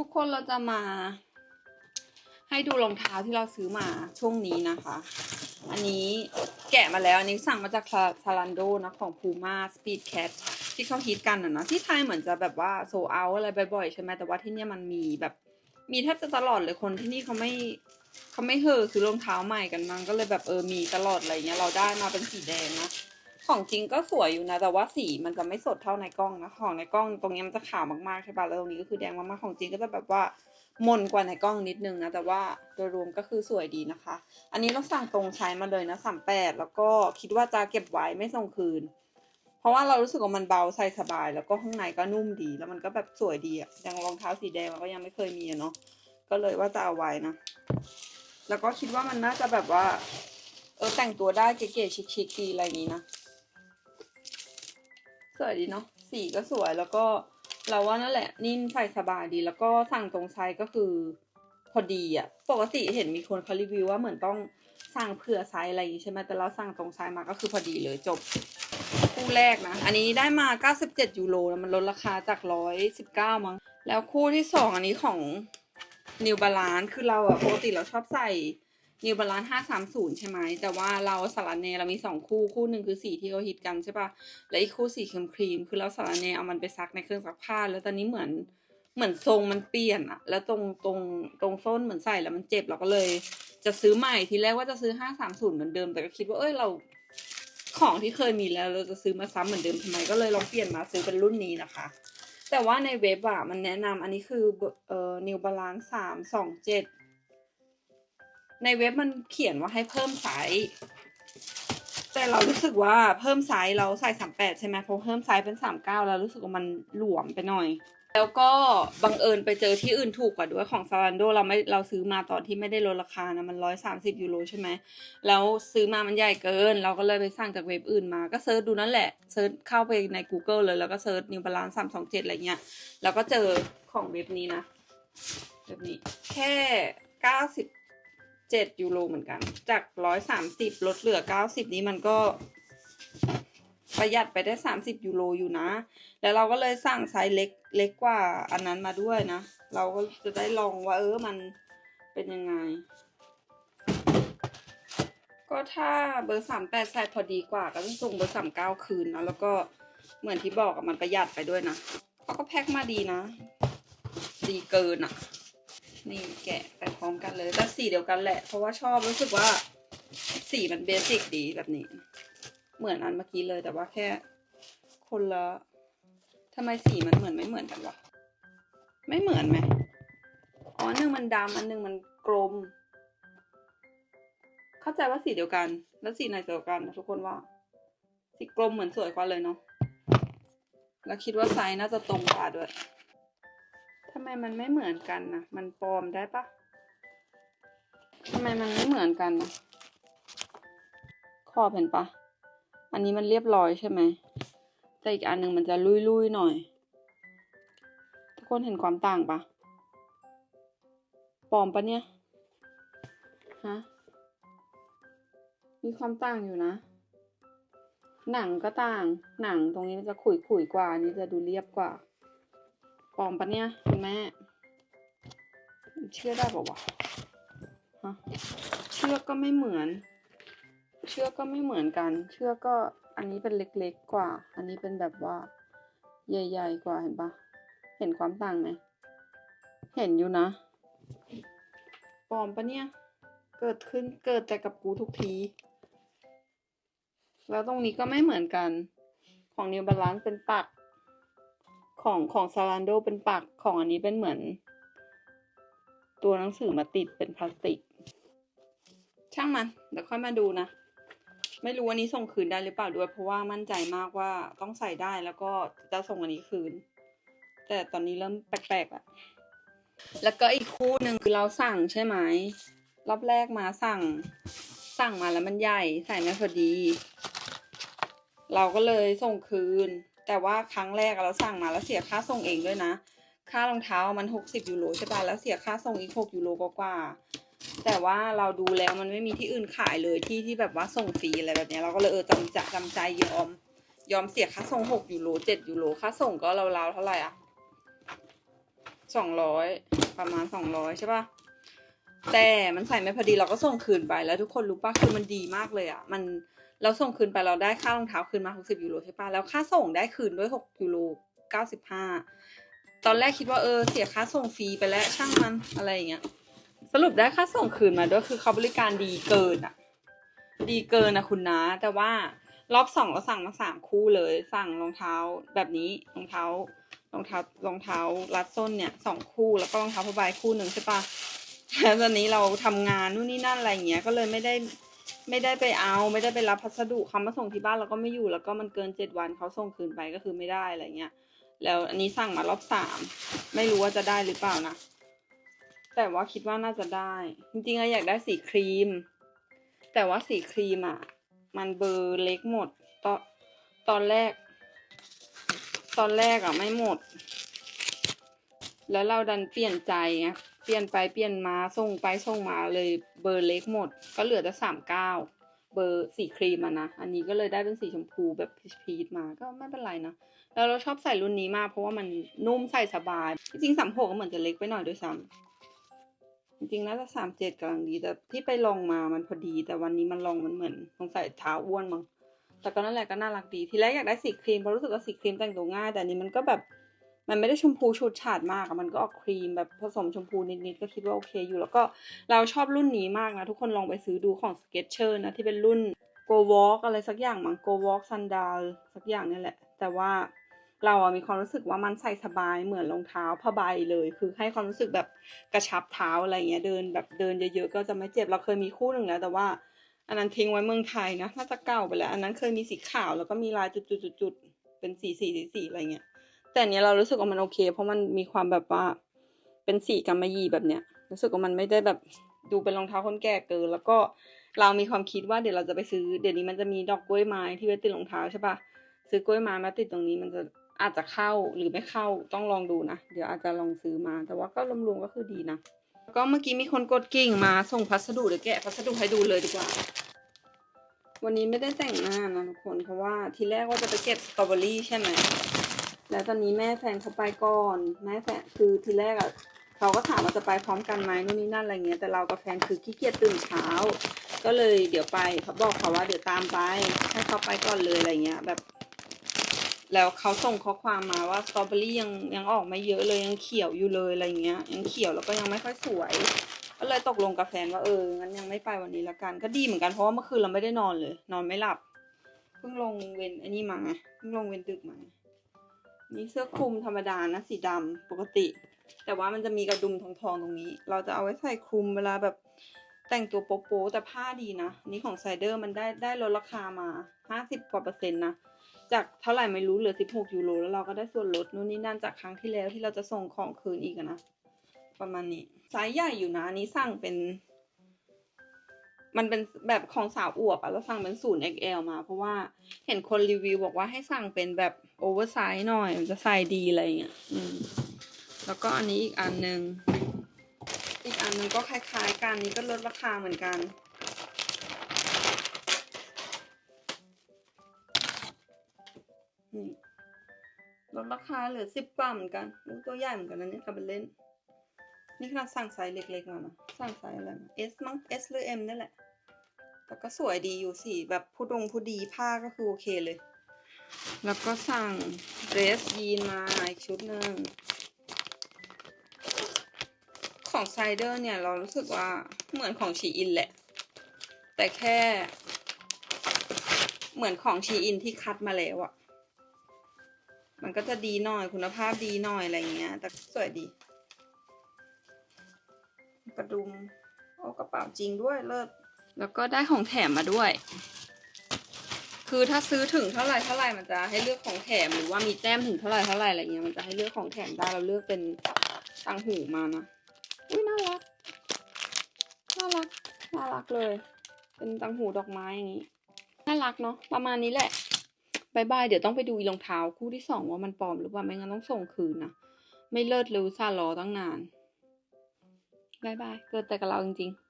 ทุกคนเราจะมา ให้ดูรองเท้าที่เราซื้อมาช่วงนี้นะคะ อันนี้แกะมาแล้ว อันนี้สั่งมาจากซาลันโดนะของ Puma Speed Cat ที่เขาฮิตกันนะนะที่ไทยเหมือนจะแบบว่าโซเอาอะไรบ่อยๆใช่ไหมแต่ว่าที่นี่มันมีแบบมีแทบจะตลอดเลยคนที่นี่เขาไม่เขาไม่เห่อซื้อรองเท้าใหม่กันมั้งก็เลยแบบเออมีตลอดอะไรเงี้ยเราได้มาเป็นสีแดงนะ ของจริงก็สวยอยู่นะ แต่ว่าสีมันจะไม่สดเท่าในกล้องนะของในกล้องตรงนี้มันจะขาวมากๆใช่ปะแล้วตรงนี้ก็คือแดงมากๆของจริงก็จะแบบว่ามนกว่าในกล้องนิดนึงนะแต่ว่าโดยรวมก็คือสวยดีนะคะ อันนี้เราสั่งตรงใช้มาเลยนะสามแปดแล้วก็คิดว่าจะเก็บไว้ไม่ส่งคืน เพราะว่าเรารู้สึกว่ามันเบาใส่สบาย แล้วก็ข้างในก็นุ่มดี แล้วมันก็แบบสวยดีอะอย่างรองเท้าสีแดงเราก็ยังไม่เคยมีเนาะก็เลยว่าจะเอาไว้นะ แล้วก็คิดว่ามันน่าจะแบบว่า เออแต่งตัวได้เก๋ๆชิคๆดีอะไรอย่างนี้นะ สวยดีเนาะสีก็สวยแล้วก็เราว่านั่นแหละนิ่มใส่สบายดี แล้วก็สั่งตรงไซส์ก็คือพอดีอะปกติเห็นมีคนเขารีวิวว่าเหมือนต้องสั่งเผื่อไซส์อะไรอย่างงี้ใช่ไหมแต่เราสั่งตรงไซส์มาก็คือพอดีเลยจบคู่แรกนะ อันนี้ได้มา 97 ยูโรนะมันลดราคาจาก 119 มั้ง แล้วคู่ที่สองอันนี้ของ New Balance คือเราอะปกติเราชอบใส่ New Balance 530ใช่ไหม แต่ว่าเราสารเนเรามีสองคู่คู่หนึ่งคือสีที่เขาฮิตกันใช่ปะและอีกคู่สีครีมครีม คือเราสารเนเอามันไปซักในเครื่องซักผ้า แล้วตอนนี้เหมือนเหมือนทรงมันเปลี่ยนอะแล้วตรงตรงตรงส้นเหมือนใส่แล้วมันเจ็บเราก็เลย จะซื้อใหม่ทีแรกว่าจะซื้อ530เหมือนเดิม แต่ก็คิดว่าเอ้ยเราของที่เคยมีแล้วเราจะซื้อมาซ้ำเหมือนเดิมทำไมก็เลยลองเปลี่ยนมาซื้อเป็นรุ่นนี้นะคะ แต่ว่าในเว็บอะมันแนะนำอันนี้คือเอ่อ New Balance สามสองเจ็ด ในเว็บมันเขียนว่าให้เพิ่มไซส์แต่เรารู้สึกว่าเพิ่มไซส์เราใส่สามแปดใช่ไหมพอเพิ่มไซส์เป็นสามเก้าแล้วรู้สึกว่ามันหลวมไปหน่อย แล้วก็บังเอิญไปเจอที่อื่นถูกกว่าด้วยของซารันโดเราไม่เราซื้อมาตอนที่ไม่ได้ลดราคานะมันร้อยสามสิบยูโรใช่ไหมแล้วซื้อมามันใหญ่เกิน เราก็เลยไปสั่งจากเว็บอื่นมาก็เซิร์ชดูนั่นแหละเซิร์ชเข้าไปใน Google เลยแล้วก็เซิร์ชนิวบาลานซ์สามสองเจ็ดอะไรเงี้ยแล้วก็เจอของเว็บนี้นะเว็บนี้แค่เก้าสิบ เจ็ดยูโรเหมือนกัน จากร้อยสามสิบลดเหลือเก้าสิบนี้มันก็ ประหยัดไปได้สามสิบยูโรอยู่นะ แล้วเราก็เลยสั่งไซส์เล็กเล็กกว่าอันนั้นมาด้วยนะ เราก็จะได้ลองว่าเออมันเป็นยังไง ก็ถ้าเบอร์สามแปดใส่พอดีกว่าก็ต้องส่งเบอร์สามเก้าคืนนะแล้วก็เหมือนที่บอกอะมันประหยัดไปด้วยนะเขาก็แพ็คมาดีนะ ดีเกินอะ นี่แกะไปพร้อมกันเลยแต่สีเดียวกันแหละ เพราะว่าชอบรู้สึกว่าสีมันเบสิกดีแบบนี้ เหมือนอันเมื่อกี้เลยแต่ว่าแค่คนละทำไมสีมันเหมือนไม่เหมือนกันวะไม่เหมือนไหมอ๋ออันหนึ่งมันดำอันหนึงมันกลม เข้าใจว่าสีเดียวกัน แล้วสีไหนสวยกว่ากันนะทุกคนว่า สีกลมเหมือนสวยกว่าเลยเนาะแล้วคิดว่าไซส์น่าจะตรงกว่าด้วย มมันไม่เหมือนกันนะมันปลอมได้ปะทำไมมันไม่เหมือนกันนะขอบเห็นปะอันนี้มันเรียบร้อยใช่ไหมแต่อีกอันหนึ่งมันจะลุยๆหน่อย ทุกคนเห็นความต่างปะปลอมปะเนี่ยฮะมีความต่างอยู่นะ หนังก็ต่าง หนังตรงนี้มันจะขุยขุยๆกว่า อันนี้จะดูเรียบกว่า ปลอมปะเนี่ยคุณแม่ เชื่อได้ปะวะฮะเชือกก็ไม่เหมือน เชือกก็ไม่เหมือนกัน เชือกก็อันนี้เป็นเล็กๆกว่า อันนี้เป็นแบบว่า ใหญ่ ๆ กว่าเห็นปะเห็นความต่างไหมเห็นอยู่นะปลอมปะเนี่ย เกิดขึ้นเกิดแต่กับกูทุกที แล้วตรงนี้ก็ไม่เหมือนกัน ของ New Balance เป็นปัก ของของ Zalando เป็นปักของอันนี้เป็นเหมือน ตัวหนังสือมาติดเป็นพลาสติก ช่างมันเดี๋ยวค่อยมาดูนะ ไม่รู้วันนี้ส่งคืนได้หรือเปล่าด้วย เพราะว่ามั่นใจมากว่าต้องใส่ได้แล้วก็จะส่งวันนี้คืน แต่ตอนนี้เริ่มแปลกๆแล้วแล้วก็อีกคู่หนึ่งคือเราสั่งใช่ไหมรอบแรกมาสั่ง สั่งมาแล้วมันใหญ่ใส่ไม่พอดี เราก็เลยส่งคืน แต่ว่าครั้งแรกเราสั่งมาแล้วเสียค่าส่งเองด้วยนะ ค่ารองเท้ามันหกสิบยูโรใช่ป่ะแล้วเสียค่าส่งอีกหกยูโรกว่าแต่ว่าเราดูแล้วมันไม่มีที่อื่นขายเลยที่ที่แบบว่าส่งฟรีอะไรแบบนี้เราก็เลยเออจำจะจำใจยอม ยอมเสียค่าส่งหกยูโรเจ็ดยูโรค่าส่งก็ราวๆเท่าไหร่อะสองร้อยประมาณสองร้อยใช่ปะแต่มันใส่ไม่พอดีเราก็ส่งคืนไปแล้วทุกคนรู้ปะคือมันดีมากเลยอะ มัน เราส่งคืนไปเราได้ค่ารองเท้าคืนมาหกสิบยูโรใช่ปะแล้วค่าส่งได้คืนด้วยหกยูโรเก้าสิบห้าตอนแรกคิดว่าเออเสียค่าส่งฟรีไปแล้วช่างมันอะไรอย่างเงี้ย สรุปได้ค่าส่งคืนมาด้วยคือเขาบริการดีเกินอะดีเกินอะคุณนะ แต่ว่ารอบสองเราสั่งมาสามคู่เลย สั่งรองเท้าแบบนี้รองเท้ารองเท้ารองเท้ารัดส้นเนี่ยสองคู่แล้วก็รองเท้าผ้าใบคู่หนึ่งใช่ปะแล้วตอนนี้เราทำงานนู่นนี่นั่นอะไรอย่างเงี้ยก็เลยไม่ได้ ไม่ได้ไปเอา ไม่ได้ไปรับพัสดุเขามาส่งที่บ้านเราก็ไม่อยู่แล้วก็มันเกินเจ็ดวันเขาส่งคืนไปก็คือไม่ได้อะไรเงี้ยแล้วอันนี้สั่งมารอบสามไม่รู้ว่าจะได้หรือเปล่านะแต่ว่าคิดว่าน่าจะได้ จริงๆอะอยากได้สีครีม แต่ว่าสีครีมอะมันเบอร์เล็กหมดตอนตอนแรก ตอนแรกอะไม่หมด แล้วเราดันเปลี่ยนใจไง ลี่ยนไปเปลี่ยนมาส่งไปส่งมาเลยเบอร์เล็กหมด ก็เหลือแต่สามเก้าเบอร์สีครีมอะนะ อันนี้ก็เลยได้เป็นสีชมพูแบบพีชๆมาก็ไม่เป็นไรนะแล้วเราชอบใส่รุ่นนี้มากเพราะว่ามันนุ่มใส่สบาย จริงสามหกก็เหมือนจะเล็กไปหน่อยด้วยซ้ำจริงๆน่าจะสามเจ็ดกำลังดีแต่ที่ไปลองมามันพอดี แต่วันนี้มันลองมันเหมือนสงสัยเท้าอ้วนมั้งแต่ก็นั่นแหละก็น่ารักดีทีแรกอยากได้สีครีมเพราะรู้สึกว่าสีครีมแต่งตัวง่าย แต่อันนี้มันก็แบบ มันไม่ได้ชมพูฉูดฉาดมากอะมันก็ออกครีมแบบผสมชมพูนิดๆก็คิดว่าโอเคอยู่ แล้วก็เราชอบรุ่นนี้มากนะ ทุกคนลองไปซื้อดูของ Skechers นะ ที่เป็นรุ่น Go Walk อะไรสักอย่างมั้ง Go Walk Sandal สักอย่างนี่แหละ แต่ว่าเราอะมีความรู้สึกว่ามันใส่สบายเหมือนรองเท้าผ้าใบเลย คือให้ความรู้สึกแบบกระชับเท้าอะไรเงี้ยเดินแบบเดินเยอะๆก็จะไม่เจ็บเราเคยมีคู่หนึ่งแล้วแต่ว่า อันนั้นทิ้งไว้เมืองไทยนะน่าจะเก่าไปแล้ว อันนั้นเคยมีสีขาวแล้วก็มีลายจุดๆๆเป็นสีสีสีสีอะไรเงี้ย แต่เนี้ยเรารู้สึกว่ามันโอเค เพราะมันมีความแบบว่าเป็นสีกำมะหยี่แบบเนี้ย รู้สึกว่ามันไม่ได้แบบดูเป็นรองเท้าคนแก่เกิน แล้วก็เรามีความคิดว่าเดี๋ยวเราจะไปซื้อ เดี๋ยวนี้มันจะมีดอกกล้วยไม้ที่ไว้ติดรองเท้าใช่ปะซื้อกล้วยไม้มาติดตรงนี้มันจะอาจจะเข้าหรือไม่เข้าต้องลองดูนะ เดี๋ยวอาจจะลองซื้อมา แต่ว่าก็รวมๆก็คือดีนะ ก็เมื่อกี้มีคนกดกิ่งมาส่งพัสดุเดี๋ยวแกะพัสดุให้ดูเลยดีกว่า วันนี้ไม่ได้แต่งหน้านะทุกคนเพราะว่าทีแรกว่าจะไปเก็บสตรอเบอรี่ใช่ไหม แล้วตอนนี้แม่แฟนเขาไปก่อน แม่แฟนคือทีแรกอะเขาก็ถามว่าจะไปพร้อมกันไหมนู่นนี่นั่นอะไรเงี้ยแต่เรากับแฟนคือขี้เกียจตื่นเช้า ก็เลยเดี๋ยวไปเขาบอกเขาว่าเดี๋ยวตามไปให้เขาไปก่อนเลยอะไรเงี้ยแบบ แล้วเขาส่งข้อความมาว่าสตรอเบอรี่ยังยังออกไม่เยอะเลยยังเขียวอยู่เลยอะไรเงี้ยยังเขียวแล้วก็ยังไม่ค่อยสวยก็เลยตกลงกับแฟนว่าเอองั้นยังไม่ไปวันนี้ละกันก็ดีเหมือนกันเพราะว่าเมื่อคืนเราไม่ได้นอนเลย นอนไม่หลับเพิ่งลงเวนอันนี้มาไงเพิ่งลงเวนดึกมา นี่เสื้อคลุมธรรมดานะสีดำปกติ แต่ว่ามันจะมีกระดุมทองทองๆตรงนี้ เราจะเอาไว้ใส่คลุมเวลาแบบแต่งตัวโป๊ะๆแต่ผ้าดีนะ นี่ของไซเดอร์มันได้ได้ลดราคามาห้าสิบกว่าเปอร์เซ็นต์นะ จากเท่าไหร่ไม่รู้เหลือสิบหกยูโรแล้วเราก็ได้ส่วนลดนู่นนี่นั่นจากครั้งที่แล้วที่เราจะส่งของคืนอีกนะ ประมาณนี้ไซส์ใหญ่อยู่นะอันนี้สั่งเป็น มันเป็นแบบของสาวอวบอะแล้วสั่งเป็นศูนย์ XL มา เพราะว่าเห็นคนรีวิวบอกว่าให้สั่งเป็นแบบโอเวอร์ไซส์หน่อย มันจะใส่ดีอะไรเงี้ยอืมแล้วก็อันนี้อีกอันหนึ่งอีกอันหนึ่งก็คล้ายๆกันนี้ก็ลดราคาเหมือนกัน นี่ลดราคาเหลือสิบกว่าเหมือนกันตัวใหญ่เหมือนกันนะเนี่ยทำเป็นเล่น นี่ขนาดสั่งไซส์เล็กๆมานะสั่งไซส์อะไรมา S มั้ง S หรือ M นี่แหละ แต่ก็สวยดีอยู่สิแบบผู้ดงผู้ดีผ้าก็คือโอเคเลย แล้วก็สั่งเดรสยีนมาอีกชุดหนึ่งของไซเดอร์เนี่ยเรารู้สึกว่าเหมือนของชีอินแหละ แต่แค่ เหมือนของชีอินที่คัดมาแล้วอะมันก็จะดีหน่อยคุณภาพดีหน่อยอะไรเงี้ย แต่สวยดี กระดุม โอ้กระเป๋าจริงด้วยเลิศ แล้วก็ได้ของแถมมาด้วย คือถ้าซื้อถึงเท่าไหร่เท่าไหร่มันจะให้เลือกของแถมหรือว่ามีแต้มถึงเท่าไหร่เท่าไหร่อะไรเงี้ยมันจะให้เลือกของแถมได้เราเลือกเป็นตังหูมานะอุ้ยน่ารักน่ารักน่ารักเลย เป็นตังหูดอกไม้อย่างนี้น่ารักเนาะประมาณนี้แหละบายบายเดี๋ยวต้องไปดูรองเท้าคู่ที่สองว่ามันปลอมหรือเปล่าไม่งั้นต้องส่งคืนนะไม่เลิศเลยอุตส่าห์รอตั้งนานบายบายเกิดแต่กับเราจริงๆ